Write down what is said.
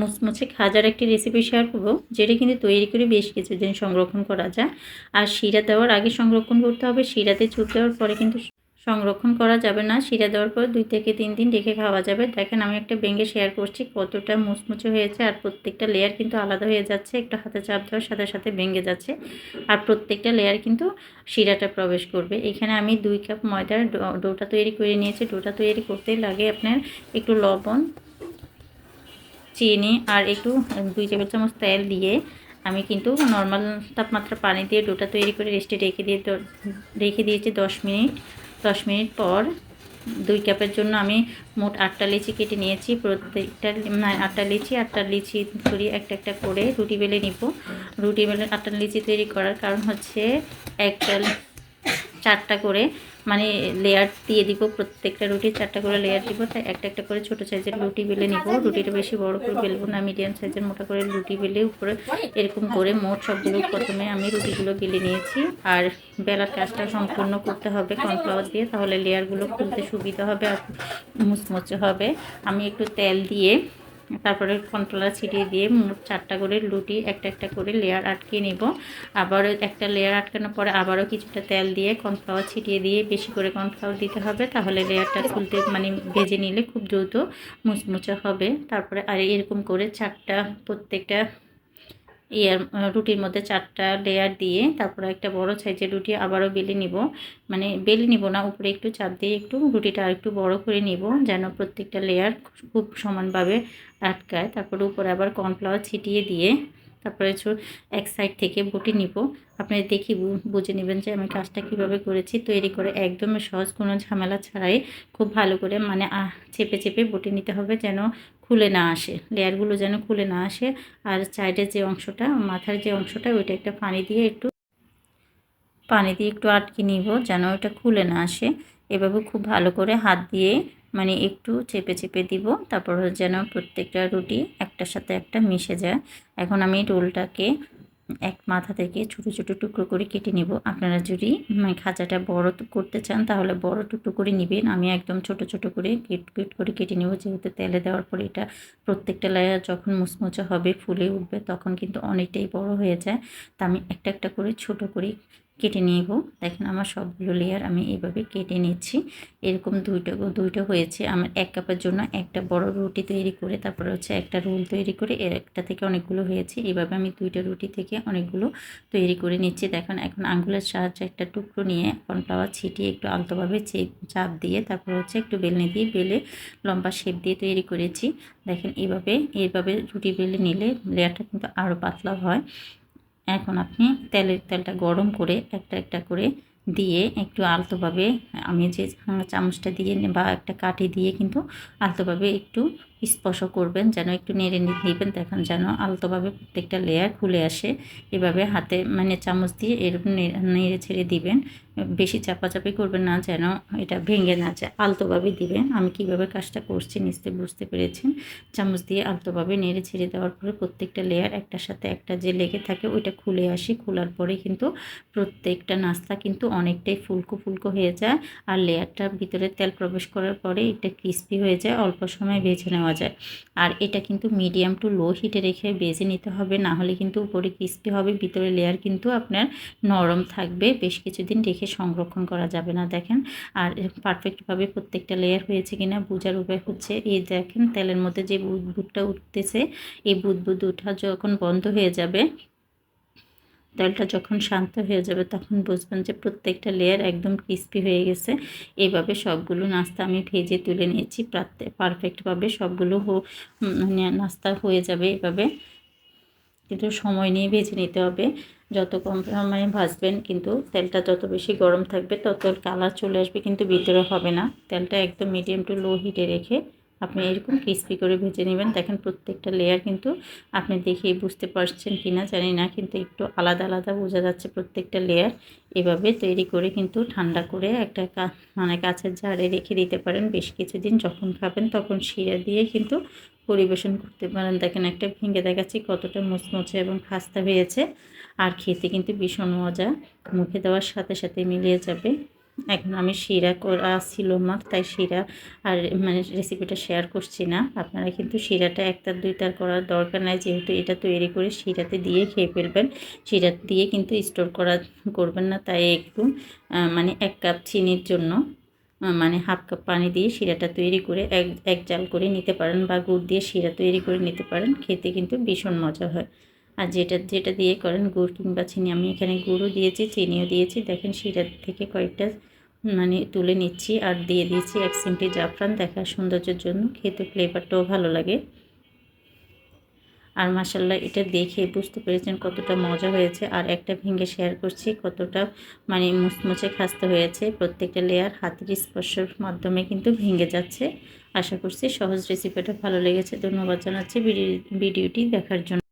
মুচমুচে খাজার একটি recipe share করব, যেটা কিন্তু তৈরি করে বেশ কিছু কিছুদিন সংরক্ষণ করা যায়। আর শিরা দেওয়ার আগে সংরক্ষণ করতে হবে। শিরাতে চুপ দেওয়ার পরে কিন্তু সংরক্ষণ করা যাবে না। শিরা দেওয়ার পর দুই থেকে তিন দিন রেখে খাওয়া যাবে। দেখেন, আমি একটা বেঙ্গে শেয়ার করছি, কতটা মুচমুচে হয়েছে আর প্রত্যেকটা লেয়ার কিন্তু আলাদা হয়ে যাচ্ছে। একটু হাতে চাপ দেওয়ার সাথে সাথে ভেঙে যাচ্ছে। আর প্রত্যেকটা লেয়ার কিন্তু শিরাটা প্রবেশ করবে। এখানে আমি দুই কাপ ময়দার ডোটা তৈরি করে নিয়েছি। ডোটা তৈরি করতে লাগে আপনার একটু লবণ চিনি আর একটু, দুই টেবিল চামচ তেল দিয়ে আমি কিন্তু নর্মাল তাপমাত্রা পানি দিয়ে ডোটা তৈরি করে রেস্টে রেখে দিয়ে রেখে দিয়েছি দশ মিনিট। দশ মিনিট পর দুই কাপের জন্য আমি মোট আটটা লিচি কেটে নিয়েছি। প্রত্যেকটা আটটা লিচি আটটা লিচি করি একটা একটা করে রুটি বেলে নিব। রুটি বেলে, আটটা লিচি তৈরি করার কারণ হচ্ছে একটা চারটা করে মানে লেয়ার দিয়ে দিব, প্রত্যেকটা রুটি চারটা করে লেয়ার দিব তাই একটা একটা করে ছোট সাইজের রুটি বেলে নিব। রুটিটা বেশি বড় করে বেলবো না মিডিয়াম সাইজের মোটা করে রুটি বেলে উপরে এরকম করে মোট সবগুলো প্রথমে আমি রুটিগুলো বেলে নিয়েছি। আর বেলার কাজটা সম্পূর্ণ করতে হবে কর্নফ্লাওয়ার দিয়ে, তাহলে লেয়ারগুলো খুলতে সুবিধা হবে আর মুচমুচে হবে। আমি একটু তেল দিয়ে তারপরে কন্ট্রোলার ছিটিয়ে দিয়ে মোট চারটা করে লুটি একটা একটা করে লেয়ার আটকে নেব। আবারও একটা লেয়ার আটকানোর পরে আবারও কিছুটা তেল দিয়ে কর্নফ্লাওয়ার ছিটিয়ে দিয়ে বেশি করে কর্নফ্লাওয়ার দিতে হবে। তাহলে লেয়ারটা খুলতে মানে ভেজে নিলে খুব দ্রুত মুচমুচে হবে। তারপরে আর এরকম করে চারটা প্রত্যেকটা ইয়ার রুটির মধ্যে চারটা লেয়ার দিয়ে তারপরে একটা বড় সাইজের রুটি আবারও বেলে নিব। মানে বেলে নিব না, উপরে একটু চাপ দিয়ে একটু রুটিটা আর একটু বড় করে নিব যেন প্রত্যেকটা লেয়ার খুব সমানভাবে আটকায়। তারপরে উপরে আবার কর্নফ্লাওয়ার ছিটিয়ে দিয়ে তারপরে এক সাইড থেকে বটি নিব। আপনি দেখি বুঝে নেবেন যে আমি কাজটা কীভাবে করেছি। তৈরি করে একদমই সহজ, কোনো ঝামেলা ছাড়াই খুব ভালো করে মানে চেপে চেপে বটি নিতে হবে যেন খুলে না আসে। লেয়ারগুলো যেন খুলে না আসে। আর সাইডের যে অংশটা, মাথার যে অংশটা, ওইটা একটা পানি দিয়ে একটু, পানি দিয়ে একটু আটকে নিব যেন ওইটা খুলে না আসে। এভাবে খুব ভালো করে হাত দিয়ে মানে একটু চেপে চেপে দিব, তারপর যেন প্রত্যেকটা রুটি একটার সাথে একটা মিশে যায়। এখন আমি রোলটাকে এক মাথা থেকে ছোটো ছোটো টুকরো করে কেটে নেব। আপনারা যদি মানে খাঁচাটা বড় করতে চান, তাহলে বড় টুকরো করে নেবেন। আমি একদম ছোট ছোট করে কেট কেট করে কেটে নেব। যেহেতু তেলে দেওয়ার পরে এটা প্রত্যেকটা লেয়ার যখন মুচমুচে হবে, ফুলে উঠবে, তখন কিন্তু অনেকটাই বড় হয়ে যায়। তা আমি একটা একটা করে ছোট করে কেটে নেব। দেখেন আমার সবগুলো লেয়ার আমি এভাবে কেটে নিচ্ছি। এরকম দুইটা দুইটা হয়েছে। আমার এক কাপের জন্য একটা বড় রুটি তৈরি করে, তারপরে হচ্ছে একটা রোল তৈরি করে এর একটা থেকে অনেকগুলো হয়েছে। এভাবে আমি দুইটা রুটি থেকে অনেকগুলো তৈরি করে নিচ্ছি। দেখেন এখন আঙ্গুলের সাহায্যে একটা টুকরো নিয়ে কর্নফ্লাওয়ার ছিটিয়ে একটু আলতোভাবে চাপ দিয়ে, তারপর হচ্ছে একটু বেলনে দিয়ে বেলে লম্বা শেপ দিয়ে তৈরি করেছি। দেখেন এভাবে এভাবে রুটি বেলে নিলে লেয়ারটা কিন্তু আরও পাতলা হয়। এখন আপনি তেলের তেলটা গরম করে একটা একটা করে দিয়ে একটু আলতোভাবে আমি যে চামচটা দিয়ে বা একটা কাঠি দিয়ে কিন্তু আলতোভাবে একটু স্পর্শ করবেন, যেন একটু নেড়ে নেবেন। দেখেন যেন আলতোভাবে প্রত্যেকটা লেয়ার খুলে আসে। এভাবে হাতে মানে চামচ দিয়ে এরকম নেড়ে ছেড়ে দিবেন। বেশি চাপাচাপি করবেন না, যেন এটা ভেঙে না যায়। আলতোভাবে দিবেন। আমি কীভাবে কাজটা করছি নিশ্চয়ই বুঝতে পেরেছেন। চামচ দিয়ে আলতোভাবে নেড়ে ছেড়ে দেওয়ার পরে প্রত্যেকটা লেয়ার একটার সাথে একটা যে লেগে থাকে, ওইটা খুলে আসি। খোলার পরে কিন্তু প্রত্যেকটা নাস্তা কিন্তু অনেকটাই ফুলকো ফুলকো হয়ে যায়। আর লেয়ারটার ভিতরে তেল প্রবেশ করার পরে এটা ক্রিস্পি হয়ে যায়। অল্প সময় ভেজে নেওয়া যায়। আর এটা কিন্তু মিডিয়াম টু লো হিটে রেখে বেজে নিতে হবে, না হলে কিন্তু উপরে ক্রিস্পি হবে, ভিতরে লেয়ার কিন্তু আপনার নরম থাকবে, বেশ কিছুদিন রেখে সংরক্ষণ করা যাবে না, দেখেন। আর পারফেক্টভাবে প্রত্যেকটা লেয়ার হয়েছে কিনা বোঝার উপায় হচ্ছে, এই দেখেন তেলের মধ্যে যে বুদবুদটা উঠতেছে, এই বুদবুদ উঠা যখন বন্ধ হয়ে যাবে তেলটা যখন শান্ত হয়ে যাবে তখন বুঝবেন যে প্রত্যেকটা লেয়ার একদম ক্রিস্পি হয়ে গেছে। এইভাবে সবগুলো নাস্তা আমি ভেজে তুলে নিয়েছি। পারফেক্টভাবে সবগুলো মানে নাস্তা হয়ে যাবে এভাবে। কিন্তু সময় নিয়ে ভেজে নিতে হবে। যত কম সময়ে ভাজবেন কিন্তু তেলটা যত বেশি গরম থাকবে তত কালার চলে আসবে কিন্তু ভিতরে হবে না। তেলটা একদম মিডিয়াম টু লো হিটে রেখে আপনি এরকম ক্রিস্পি করে ভেজে নেবেন। দেখেন প্রত্যেকটা লেয়ার কিন্তু আপনি দেখেই বুঝতে পারছেন কি না জানি না, কিন্তু একটু আলাদা আলাদা বোঝা যাচ্ছে প্রত্যেকটা লেয়ার এভাবে তৈরি করে কিন্তু ঠান্ডা করে একটা মানে কাছের ঝাড়ে রেখে দিতে পারেন। বেশ কিছুদিন যখন খাবেন তখন শিরা দিয়ে কিন্তু পরিবেশন করতে পারেন। দেখেন একটা ভেঙে দেখাচ্ছি কতটা মুচমুচে এবং খাস্তা হয়েছে। আর খেতে কিন্তু ভীষণ মজা। মুখে দেওয়ার সাথে সাথে মিলিয়ে যাবে। এখন আমি শিরা করা ছিল আমার তাই শিরা আর মানে রেসিপিটা শেয়ার করছি না। আপনারা কিন্তু শিরাটা একটার দুইটার করার দরকার নাই, যেহেতু এটা তৈরি করে শিরাতে দিয়ে খেয়ে ফেলবেন। শিরা দিয়ে কিন্তু স্টোর করা করবেন না, তাই একটু মানে এক কাপ চিনির জন্য মানে হাফ কাপ পানি দিয়ে শিরাটা তৈরি করে এক এক জাল করে নিতে পারেন বা গুড় দিয়ে শিরা তৈরি করে নিতে পারেন, খেতে কিন্তু ভীষণ মজা হয়। আর যেটা যেটা দিয়ে করেন গুড় কিংবা চিনি, আমি এখানে গুঁড়ও দিয়েছি, চিনিও দিয়েছি। দেখেন শিরা থেকে কয়েকটা মানে তুলে নিচ্ছি আর দিয়ে দিয়েছি এক সিমটি জাফরান। দেখার সৌন্দর্যের জন্য খেতে ফ্লেভারটাও ভালো লাগে। আর মাসাল্লাহ এটা দেখে বুঝতে পেরেছেন কতটা মজা হয়েছে। আর একটা ভেঙে শেয়ার করছি কতটা মানে মুচমুচে খাস্তে হয়েছে। প্রত্যেকটা লেয়ার হাতের স্পর্শের মাধ্যমে কিন্তু ভেঙে যাচ্ছে। আশা করছি সহজ রেসিপিটা ভালো লেগেছে। ধন্যবাদ জানাচ্ছি ভিডিওটি দেখার জন্য।